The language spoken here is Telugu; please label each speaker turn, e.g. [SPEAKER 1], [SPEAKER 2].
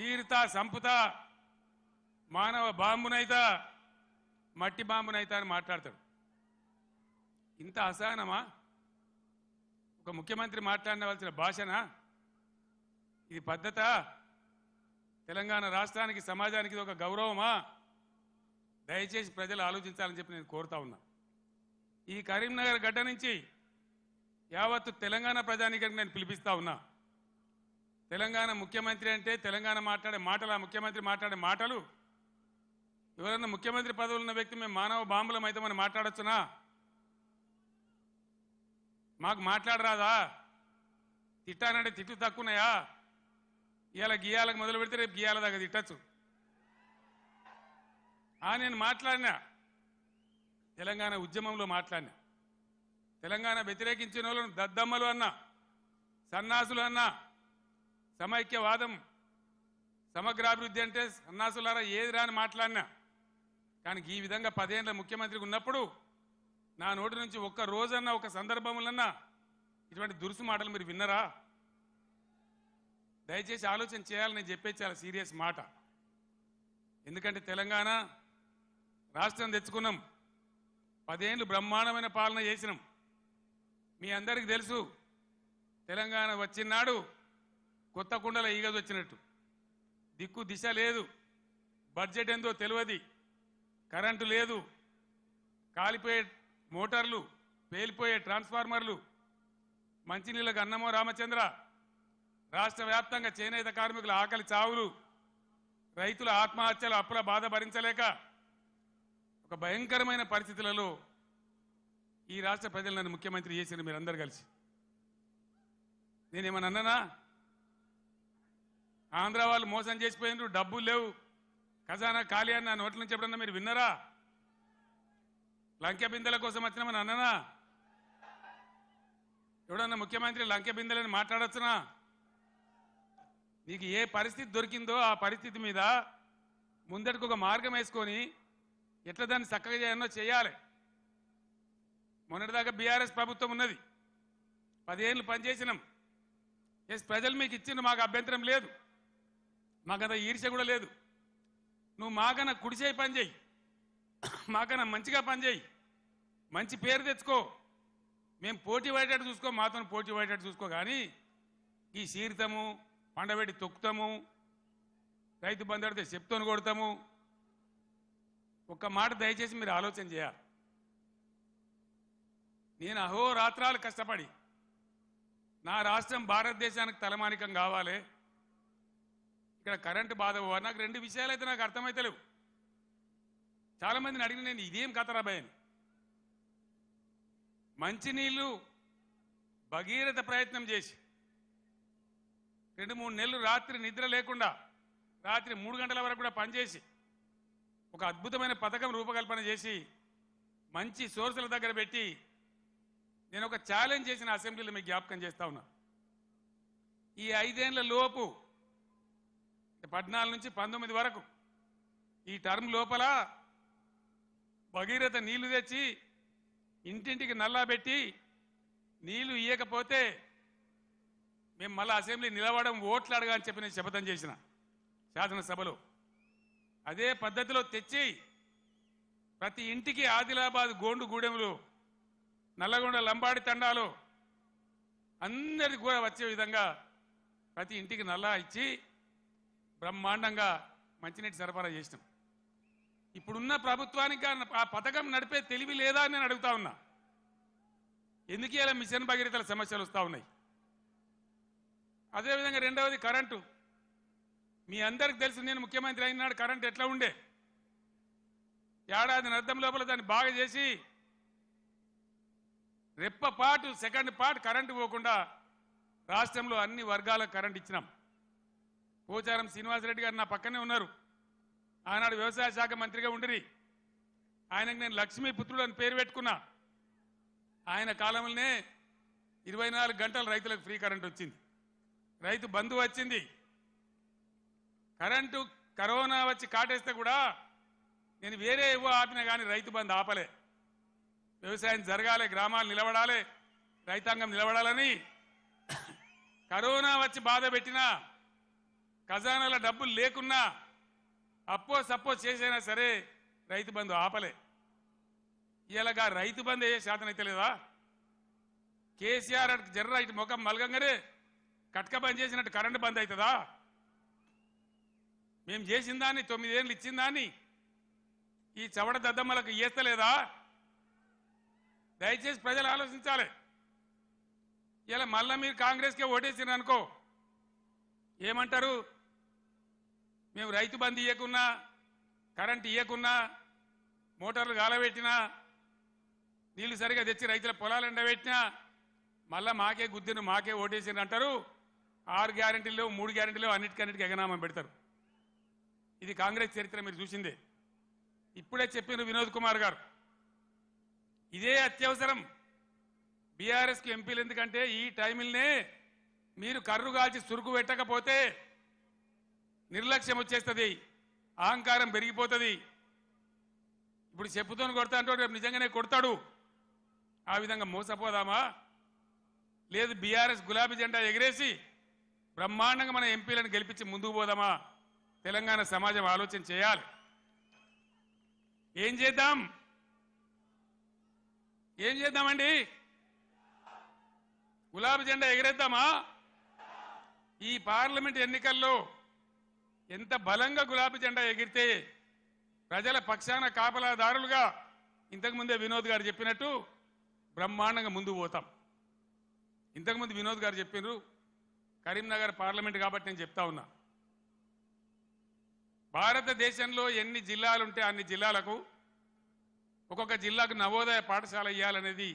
[SPEAKER 1] చీరుతా సంపుతా మానవ బాంబునైతా మట్టి బాంబునైతా అని మాట్లాడతాడు. ఇంత అసహనమా? ఒక ముఖ్యమంత్రి మాట్లాడవలసిన భాషనా? ఇది పద్ధత? తెలంగాణ రాష్ట్రానికి సమాజానికి ఇది ఒక గౌరవమా? దయచేసి ప్రజలు ఆలోచించాలని చెప్పి నేను కోరుతా ఉన్నా. ఈ కరీంనగర్ గడ్డ నుంచి యావత్తు తెలంగాణ ప్రజానికి నేను పిలిపిస్తా ఉన్నా. తెలంగాణ ముఖ్యమంత్రి అంటే తెలంగాణ మాట్లాడే మాటలు ఆ ముఖ్యమంత్రి మాట్లాడే మాటలు. ఎవరన్నా ముఖ్యమంత్రి పదవులు ఉన్న వ్యక్తి మేము మానవ బాంబులం అయితే మనం మాట్లాడచ్చునా? మాకు మాట్లాడరాదా? తిట్టానంటే తిట్టు తక్కువనాయా ఇవాళ గీయాలకు మొదలు పెడితే రేపు గీయాల దాకా తిట్టచ్చు. ఆ నేను మాట్లాడినా. తెలంగాణ ఉద్యమంలో మాట్లాడినా. తెలంగాణ వ్యతిరేకించిన వాళ్ళను దద్దమ్మలు అన్నా సన్నాసులు అన్నా సమైక్యవాదం సమగ్రాభివృద్ధి అంటే సన్నాసులారా ఏది రాని మాట్లాడినా కానీ ఈ విధంగా పదేళ్ళ ముఖ్యమంత్రికి ఉన్నప్పుడు నా నోటి నుంచి ఒక్క రోజన్నా ఒక సందర్భములన్నా ఇటువంటి దురుసు మాటలు మీరు విన్నరా? దయచేసి ఆలోచన చేయాలని నేను చెప్పే చాలా సీరియస్ మాట. ఎందుకంటే తెలంగాణ రాష్ట్రం తెచ్చుకున్నాం పదేళ్ళు బ్రహ్మాండమైన పాలన చేసినాం. మీ అందరికీ తెలుసు తెలంగాణ వచ్చినాడు కొత్త కుండల ఈగది వచ్చినట్టు. దిక్కు దిశ లేదు. బడ్జెట్ ఏందో తెలియదు. కరెంటు లేదు. కాలిపోయే మోటార్లు పేలిపోయే ట్రాన్స్ఫార్మర్లు. మంచినీళ్ళకు అన్నమో రామచంద్ర. రాష్ట్ర వ్యాప్తంగా చేనేత కార్మికుల ఆకలి చావులు. రైతుల ఆత్మహత్యలు అప్పుల బాధ భరించలేక ఒక భయంకరమైన పరిస్థితులలో ఈ రాష్ట్ర ప్రజలు నన్ను ముఖ్యమంత్రి చేసిన మీరందరూ కలిసి. నేనేమన్నా అన్ననా? ఆంధ్ర వాళ్ళు మోసం చేసిపోయినారు డబ్బులు లేవు. ఖజానా ఖాళీ అని నా నోట్ల నుంచి ఎప్పుడన్నా మీరు విన్నరా? లంకె బిందెల కోసం వచ్చినామని అన్ననా? ఎవడన్నా ముఖ్యమంత్రి లంకె బిందెలని మాట్లాడచ్చునా? నీకు ఏ పరిస్థితి దొరికిందో ఆ పరిస్థితి మీద ముందటికి ఒక మార్గం వేసుకొని ఎట్లా దాన్ని చక్కగా చేయాలో చేయాలి. మొన్నటిదాకా బీఆర్ఎస్ ప్రభుత్వం ఉన్నది. పదిహేనులు పనిచేసినాం. ఎస్ ప్రజలు మీకు ఇచ్చిన మాకు అభ్యంతరం లేదు. మాకంత ఈర్ష కూడా లేదు. నువ్వు మాకన్నా కుడిచేయి పని చేయి. మాకన్నా మంచిగా పని చేయి. మంచి పేరు తెచ్చుకో. మేము పోటీ పడేటట్టు చూసుకో మాతో పోటీ పడేటట్టు చూసుకో. కానీ ఈ సీరితము పండబెట్టి తొక్కుతాము రైతు బంధడితే చెప్తోని కొడతాము. ఒక్క మాట దయచేసి మీరు ఆలోచన చేయాలి. నేను అహోరాత్రాలు కష్టపడి నా రాష్ట్రం భారతదేశానికి తలమానికం కావాలి. ఇక్కడ కరెంటు బాధ నాకు రెండు విషయాలు అయితే నాకు అర్థమైతలేవు చాలా మందిని అడిగిన నేను ఇదేం కథరా భయం మంచినీళ్ళు భగీరథ ప్రయత్నం చేసి రెండు మూడు నెలలు రాత్రి నిద్ర లేకుండా రాత్రి మూడు గంటల వరకు కూడా పనిచేసి ఒక అద్భుతమైన పథకం రూపకల్పన చేసి మంచి సోర్సుల దగ్గర పెట్టి నేను ఒక ఛాలెంజ్ చేసిన అసెంబ్లీలో మీకు జ్ఞాపకం చేస్తా ఉన్నా. ఈ ఐదేళ్ళ లోపు పద్నాలుగు నుంచి పంతొమ్మిది వరకు ఈ టర్మ్ లోపల భగీరథ నీళ్ళు తెచ్చి ఇంటింటికి నల్లా పెట్టి నీళ్ళు ఇయ్యకపోతే మేము మళ్ళీ అసెంబ్లీ నిలవడం ఓట్లు అడగా అని చెప్పి నేను శపథం చేసిన శాసనసభలో. అదే పద్ధతిలో తెచ్చి ప్రతి ఇంటికి ఆదిలాబాద్ గోండు గూడెంలో నల్లగొండ లంబాడి తండాలు అందరికి కూడా వచ్చే విధంగా ప్రతి ఇంటికి నల్లా ఇచ్చి బ్రహ్మాండంగా మంచినీటి సరఫరా చేసినాం. ఇప్పుడున్న ప్రభుత్వానికి ఆ- పథకం నడిపే తెలివి లేదా అని నేను అడుగుతా ఉన్నా. ఎందుకు ఇలా మిషన్ భగీరథల సమస్యలు వస్తూ ఉన్నాయి? అదేవిధంగా రెండవది కరెంటు. మీ అందరికి తెలుసు నేను ముఖ్యమంత్రి అయినాడు కరెంట్ ఎట్లా ఉండే? ఏడాది అర్థం లోపల దాన్ని బాగా చేసి రెప్ప పాటు సెకండ్ పార్ట్ కరెంటు పోకుండా రాష్ట్రంలో అన్ని వర్గాలకు కరెంట్ ఇచ్చినాం. పోచారం శ్రీనివాసరెడ్డి గారు నా పక్కనే ఉన్నారు. ఆనాడు వ్యవసాయ శాఖ మంత్రిగా ఉండిరి. ఆయనకు నేను లక్ష్మీ పుత్రుడు అని పేరు పెట్టుకున్నా. ఆయన కాలంలోనే ఇరవై నాలుగు గంటలు రైతులకు ఫ్రీ కరెంట్ వచ్చింది. రైతు బంధు వచ్చింది. కరెంటు కరోనా వచ్చి కాటేస్తే కూడా నేను వేరే ఇవ్వ ఆపినా కానీ రైతు బంధు ఆపలే. వ్యవసాయం జరగాలి గ్రామాలు నిలబడాలి రైతాంగం నిలబడాలని కరోనా వచ్చి బాధ పెట్టినా ఖజానాల డబ్బులు లేకున్నా అప్పో సప్పో చేసైనా సరే రైతు బంధు ఆపలే. ఇలాగా రైతు బంధు అయ్యే శాతం అయితే లేదా? కేసీఆర్ అటు జర్ర ఇటు ముఖం మలగంగానే కట్క బంద్ చేసినట్టు కరెంటు బంద్ అవుతుందా మేము చేసిన దాన్ని తొమ్మిదేళ్ళు ఇచ్చిన దాన్ని ఈ చవడ దద్దమ్మలకు ఇయ్యస్తలేదా దయచేసి ప్రజలు ఆలోచించాలి. ఇలా మళ్ళా మీరు కాంగ్రెస్కే ఓటేసిన అనుకో ఏమంటారు? మేము రైతు బంద్ ఇవ్వకున్నా కరెంట్ ఇవ్వకున్నా మోటార్లు గాలబెట్టినా నీళ్ళు సరిగా తెచ్చి రైతుల పొలాలు ఎండబెట్టినా మళ్ళా మాకే గుద్దిన మాకే ఓటేసిండ్రు అంటారు. ఆరు గ్యారెంటీలు మూడు గ్యారెంటీలు అన్నిటికన్నిటికీ ఎగనామం పెడతారు. ఇది కాంగ్రెస్ చరిత్ర మీరు చూసిందే. ఇప్పుడే చెప్పిన వినోద్ కుమార్ గారు. ఇదే అత్యవసరం. బీఆర్ఎస్కి ఎంపీలు ఎందుకంటే ఈ టైంలనే మీరు కర్రు కాల్చి సురుకు పెట్టకపోతే నిర్లక్ష్యం వచ్చేస్తుంది. అహంకారం పెరిగిపోతుంది. ఇప్పుడు చెప్పుతోని కొడతా అంటే రేపు నిజంగానే కొడతాడు. ఆ విధంగా మోసపోదామా? లేదు బీఆర్ఎస్ గులాబీ జెండా ఎగిరేసి బ్రహ్మాండంగా మన ఎంపీలను గెలిపించి ముందుకు పోదామా? తెలంగాణ సమాజం ఆలోచన చేయాలి. ఏం చేద్దాం? ఏం చేద్దామండి? గులాబీ జెండా ఎగరేద్దామా? ఈ పార్లమెంట్ ఎన్నికల్లో ఎంత బలంగా గులాబీ జెండా ఎగిరితే ప్రజల పక్షాన కాపలాదారులుగా ఇంతకుముందే వినోద్ గారు చెప్పినట్టు బ్రహ్మాండంగా ముందు పోతాం. ఇంతకుముందు వినోద్ గారు చెప్పినారు కరీంనగర్ పార్లమెంట్ కాబట్టి నేను చెప్తా ఉన్నా. భారతదేశంలో ఎన్ని జిల్లాలుంటే అన్ని జిల్లాలకు ఒక్కొక్క జిల్లాకు నవోదయ పాఠశాల ఇవ్వాలనేది